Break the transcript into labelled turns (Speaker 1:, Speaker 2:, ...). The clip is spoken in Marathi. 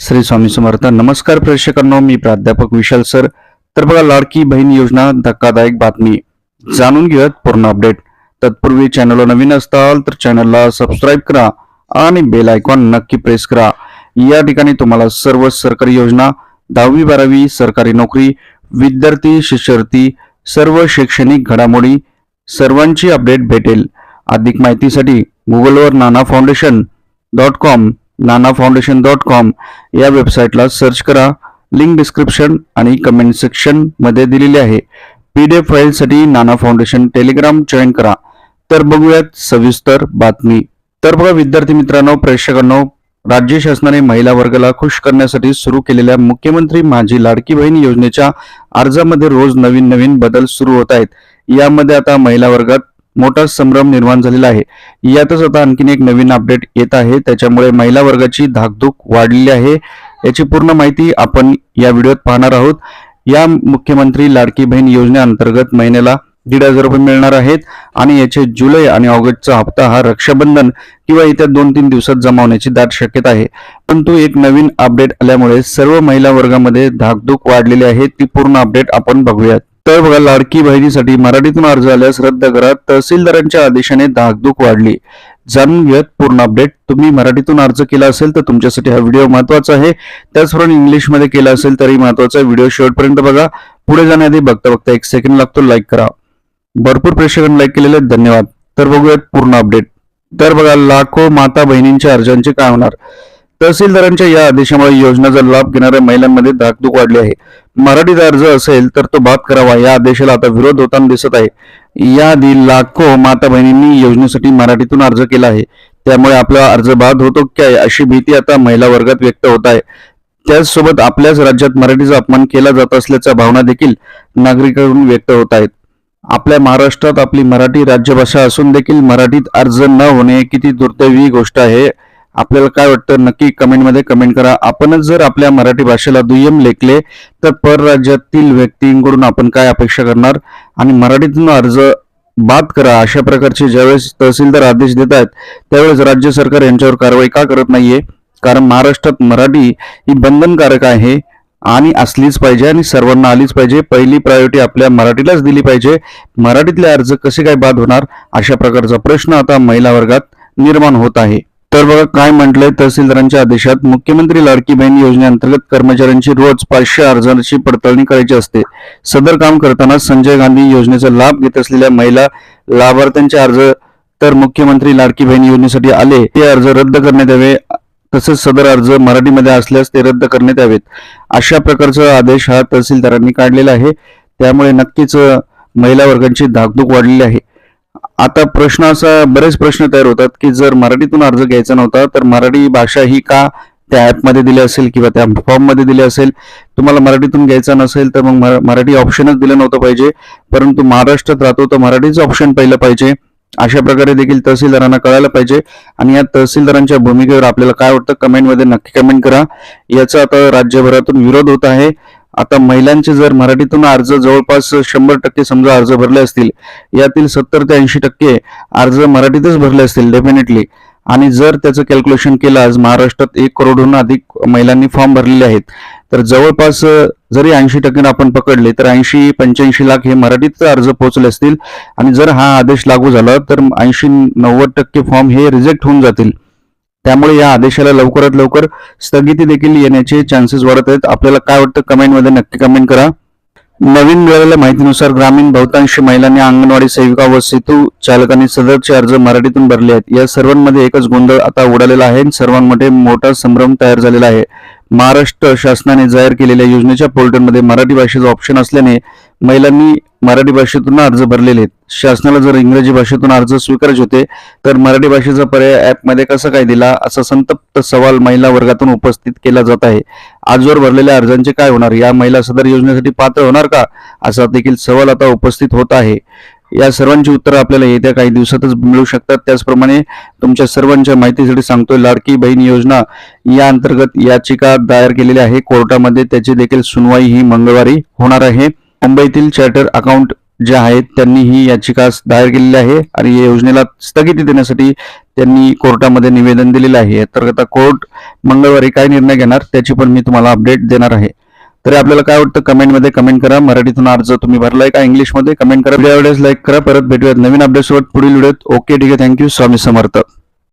Speaker 1: श्री स्वामी समर्थ. नमस्कार प्रेक्षकांनो मी प्राध्यापक विशाल सर. तर बघा लाडकी बहीण योजना धक्कादायक बातमी. जाणून घेऊयात पूर्ण अपडेट. तत्पूर्वी चॅनलला नवीन असताल तर चॅनलला सबस्क्राईब करा आणि बेल आयकॉन नक्की प्रेस करा. या ठिकाणी तुम्हाला सर्व सरकारी योजना दहावी बारावी सरकारी नोकरी विद्यार्थी शिष्यवृत्ती सर्व शैक्षणिक घडामोडी सर्वांची अपडेट भेटेल. अधिक माहितीसाठी गुगलवर Nana foundation dot com Nana foundation dot com या वेबसाईटला सर्च करा. लिंक डिस्क्रिप्शन आणि कमेंट सेक्शनमध्ये दिलेली आहे. पीडीएफ फाईलसाठी नाना फाउंडेशन टेलिग्राम जॉईन करा. तर बघूयात सविस्तर बातमी. तर बघा विद्यार्थी मित्रांनो प्रेक्षकांनो राज्य शासनाने महिला वर्गाला खुश करण्यासाठी सुरू केलेल्या मुख्यमंत्री माझी लाडकी बहीण योजनेच्या अर्जामध्ये रोज नवीन नवीन बदल सुरू होत आहेत. यामध्ये आता महिला वर्गात मोठा संभ्रम निर्माण झालेला आहे. यातच आता आणखीन एक नवीन अपडेट येत आहे. त्याच्यामुळे महिला वर्गाची धाकधूक वाढलेली आहे. याची पूर्ण माहिती आपण या व्हिडिओत पाहणार आहोत. या मुख्यमंत्री लाडकी बहीण योजनेअंतर्गत महिन्याला दीड हजार रुपये मिळणार आहेत आणि याचे जुलै आणि ऑगस्टचा हप्ता हा रक्षाबंधन किंवा येत्या दोन तीन दिवसात जमा होण्याची दाट शक्यता आहे. परंतु एक नवीन अपडेट आल्यामुळे सर्व महिला वर्गामध्ये धाकधूक वाढलेली आहे. ती पूर्ण अपडेट आपण बघूयात. तर बघा लाडकी बहिणीसाठी मराठीतून अर्ज आल्यास रद्द करा. तहसीलदारांच्या आदेशाने धाकधूक वाढली. जाणून घेऊयात पूर्ण अपडेट. तुम्ही मराठीतून अर्ज केला असेल तर तुमच्यासाठी हा व्हिडिओ महत्त्वाचा आहे. त्याचप्रमाणे इंग्लिशमध्ये केला असेल तरी महत्त्वाचा व्हिडिओ शेवटपर्यंत बघा. पुढे जाण्याआधी बघता बघता एक सेकंड लागतो लाईक करा. भरपूर प्रेक्षकांनी लाईक केलेले धन्यवाद. तर बघूयात पूर्ण अपडेट. तर बघा लाखो माता बहिणींच्या अर्जांचे काय होणार? तहसीलदारांच्या या आदेशामुळे योजनेचा लाभ घेणाऱ्या महिलांमध्ये धाकधूक वाढली आहे मराठीत अर्ज असेल तर तो बाद करावा या आदेशाला आता विरोध होताना दिसत आहे. याआधी लाखो माता बहिणींनी योजनेसाठी मराठीतून अर्ज केला आहे. त्यामुळे आपला अर्ज बाद होतो काय अशी भीती आता महिला वर्गात व्यक्त होत आहे. त्याचसोबत आपल्याच राज्यात मराठीचा अपमान केला जात असल्याच्या भावना देखील नागरिकांकडून व्यक्त होत आहेत. आपल्या महाराष्ट्रात आपली मराठी राज्यभाषा असून देखील मराठीत अर्ज न होणे किती दुर्दैवी गोष्ट आहे आपल्याला काय वाटतं? नक्की कमेंटमध्ये कमेंट करा. आपणच जर आपल्या मराठी भाषेला दुय्यम लेखले तर परराज्यातील व्यक्तींकडून आपण काय अपेक्षा करणार? आणि मराठीतून अर्ज बाद करा. अशा प्रकारचे ज्यावेळेस तहसीलदार आदेश देत आहेत त्यावेळेस राज्य सरकार यांच्यावर कारवाई का करत नाहीये? कारण महाराष्ट्रात मराठी ही बंधनकारक आहे आणि असलीच पाहिजे आणि सर्वांना आलीच पाहिजे. पहिली प्रायोरिटी आपल्या मराठीलाच दिली पाहिजे. मराठीतले अर्ज कसे काय बाद होणार? अशा प्रकारचा प्रश्न आता महिला वर्गात निर्माण होत आहे. तर बघा काय म्हटलंय तहसीलदारांच्या आदेशात मुख्यमंत्री लाडकी बहीण योजनेअंतर्गत कर्मचाऱ्यांची रोज पाचशे अर्जांची पडताळणी करायची असते. सदर काम करताना संजय गांधी योजनेचा लाभ घेत असलेल्या महिला लाभार्थ्यांचे अर्ज तर मुख्यमंत्री लाडकी बहीण योजनेसाठी आले. ते अर्ज रद्द करण्यात यावे तसेच सदर अर्ज मराठीमध्ये असल्यास ते रद्द करण्यात यावेत. अशा प्रकारचा आदेश हा तहसीलदारांनी काढलेला आहे. त्यामुळे नक्कीच महिला वर्गांची धाकधूक वाढलेली आहे. आता प्रश्न असा बरेच प्रश्न तयार होतात की जर मराठीतून अर्ज घ्यायचा नव्हता तर मराठी भाषा ही का त्या ॲपमध्ये दिली असेल किंवा त्या फॉर्ममध्ये दिली असेल? तुम्हाला मराठीतून घ्यायचा नसेल तर मग मराठी ऑप्शनच दिलं नव्हतं पाहिजे. परंतु महाराष्ट्रात राहतो तर मराठीचं ऑप्शन पहिलं पाहिजे. अशा प्रकारे देखील तहसीलदारांना कळायला पाहिजे. आणि या तहसीलदारांच्या भूमिकेवर आपल्याला काय वाटतं कमेंटमध्ये नक्की कमेंट करा. याचा आता राज्यभरातून विरोध होत आहे. आता महिलांचे जर मराठीतून अर्ज जवळपास शंभर टक्के समजा अर्ज भरले असतील यातील सत्तर ते ऐंशी टक्के अर्ज मराठीतच भरले असतील डेफिनेटली आणि जर त्याचं कॅल्क्युलेशन केलं आज महाराष्ट्रात एक करोडहून अधिक महिलांनी फॉर्म भरलेले आहेत. तर जवळपास जरी ऐंशी टक्के आपण पकडले तर ऐंशी पंच्याऐंशी लाख हे मराठीत अर्ज पोहोचले असतील. आणि जर हा आदेश लागू झाला तर ऐंशी नव्वद टक्के फॉर्म हे रिजेक्ट होऊन जातील. त्यामुळे या आदेशाला लवकरात लवकर स्थगिती देखील येण्याचे चान्सेस वाढत आहेत. आपल्याला काय वाटतं कमेंटमध्ये नक्की कमेंट करा. नवीन मिळालेल्या माहितीनुसार ग्रामीण बहुतांश महिलांनी अंगणवाडी सेविका व सेतू चालकांनी सदरचे अर्ज मराठीतून भरले आहेत. या सर्वांमध्ये एकच गोंधळ आता उडालेला आहे. सर्वांमध्ये मोठा संभ्रम तयार झालेला आहे. महाराष्ट्र शासनाने जाहीर केलेल्या योजनेच्या पोर्टलमध्ये मराठी भाषेचा ऑप्शन असल्याने महिलांनी मराठी भाषेतून अर्ज भरलेले आहेत. शासनाला जर इंग्रजी भाषेतून अर्ज स्वीकारायचे होते तर मराठी भाषेचा पर्याय ऍपमध्ये कसं काय दिला असा संतप्त सवाल महिला वर्गातून उपस्थित केला जात आहे. आजवर भरलेल्या अर्जांचे काय होणार? या महिला सदर योजनेसाठी पात्र होणार का? असा देखील सवाल आता उपस्थित होत आहे. या सर्वांची उत्तरं आपल्याला येत्या काही दिवसातच मिळू शकतात. त्याचप्रमाणे तुमच्या सर्वांच्या माहितीसाठी सांगतोय लाडकी बहीण योजना या अंतर्गत याचिका दायर केलेली आहे. कोर्टामध्ये त्याची देखील सुनवाई ही मंगळवारी होणार आहे. मुंबईतील चार्टर अकाउंट जे आहेत त्यांनी ही याचिका दायर केलेली आहे आणि या योजनेला स्थगिती देण्यासाठी त्यांनी कोर्टामध्ये निवेदन दिलेलं आहे. तर आता कोर्ट मंगळवारी काय निर्णय घेणार त्याची पण मी तुम्हाला अपडेट देणार आहे. तरी आपल्याला काय वाटतं? कमेंटमध्ये कमेंट करा. मराठीतून अर्ज तुम्ही भरलाय का इंग्लिशमध्ये कमेंट करा. व्हिडिओ लाईक करा. परत भेटूयात नवीन अपडेट सोबत. पुढील व्हिडिओत ओके ठीक आहे. Thank you Swami Samarth.